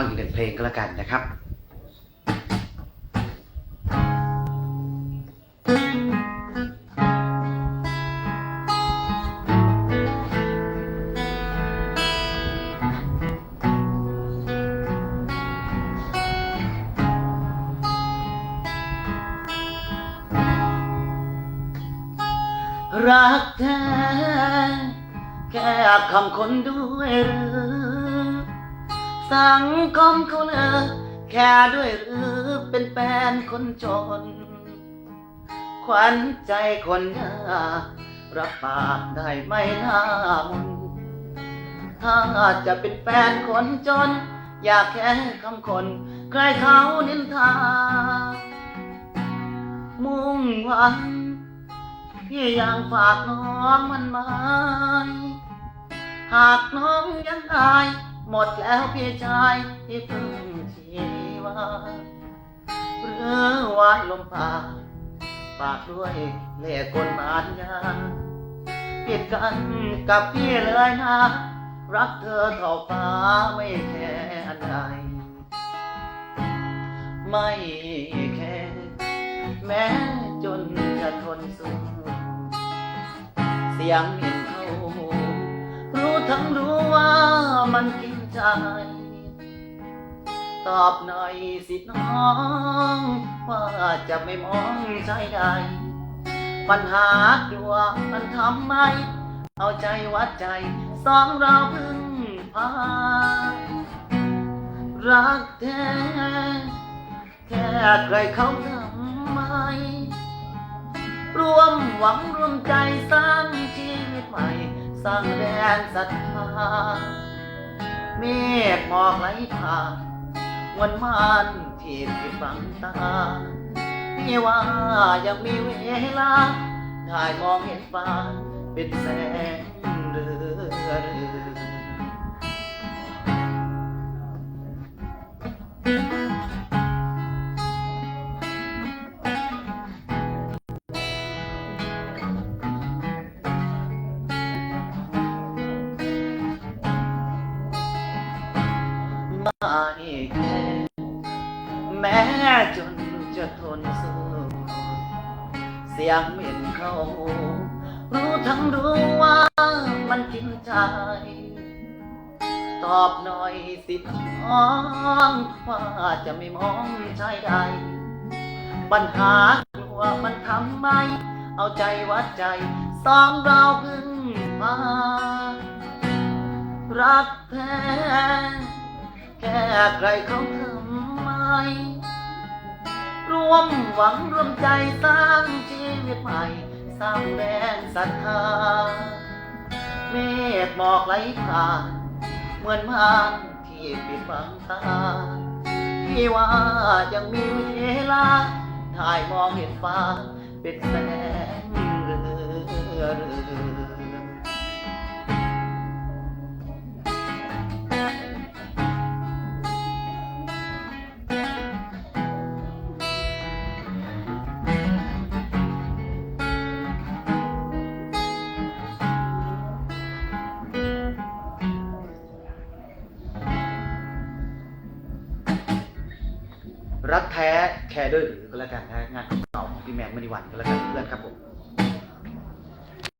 ฟังอีกหนึ่งเพลงก็แล้วกันนะครับรักแท้แค่คำคนด้วยหรือ สังคมเขาเลอแค่ด้วยหรือเป็นแฟนคนจน ขวัญใจคนยากรับปากได้ไมหน้ามนถ้าจะเป็นแฟนคนจน อยากแค่คำคน ใครเขานินทา มุ่งหวังพี่ยังฝากน้องมันไหมหากน้องยังอาย หมดแล้วพี่ชายที่เพึ่งชีวาหรือว่าลมพาฝากด้วยเล่กลมารยาผิดกันกับพี่เลยนะ รักเธอเท่าฟ้าไม่แค่อันใดไม่แค่แม้จนจะทนสู้เสียงเห็นเขารู้ทั้งรู้ว่ามันกิน ใจ ตอบหน่อยสิน้อง ว่าจะไม่มองใจใด ปัญหากลัวมันทำไม เอาใจวัดใจสองเราพึ่งพา รักแท้แค่ใครเขาทำไม รวมหวังรวมใจสร้างชีวิตใหม่ สร้างแดนศรัทธา เมฆหมอกไหลผ่านวันมานที่ปิดบังตาพี่ว่ายังมีเวลา ได้มองเห็นฟ้าเป็นแสง แม้จนจะทนสู้ เสียงเหม็นเขา รู้ทั้งรู้ว่ามันกินใจ ตอบหน่อยสิน้องว่าจะไม่มองชายใด ปัญหากลัวมันทำไมเอาใจวัดใจสองเราพึ่งมารักแท้แค่ใครเขาทำ วมหวังรวมใจสร้างชีวิตใหม่ สร้างแรงศรัทธา เมฆหมอกไหลผ่าน เหมือนม่านที่ปิดบังตาพี่ว่ายังมีเวลาถ่ายมองเห็นฟ้าเป็นแสงเรือเรือ รักแท้แคร์ด้วยหรือก็แล้วกันนะงานเก่าของพี่แมนมณีวันก็แล้วกันเพื่อนครับผม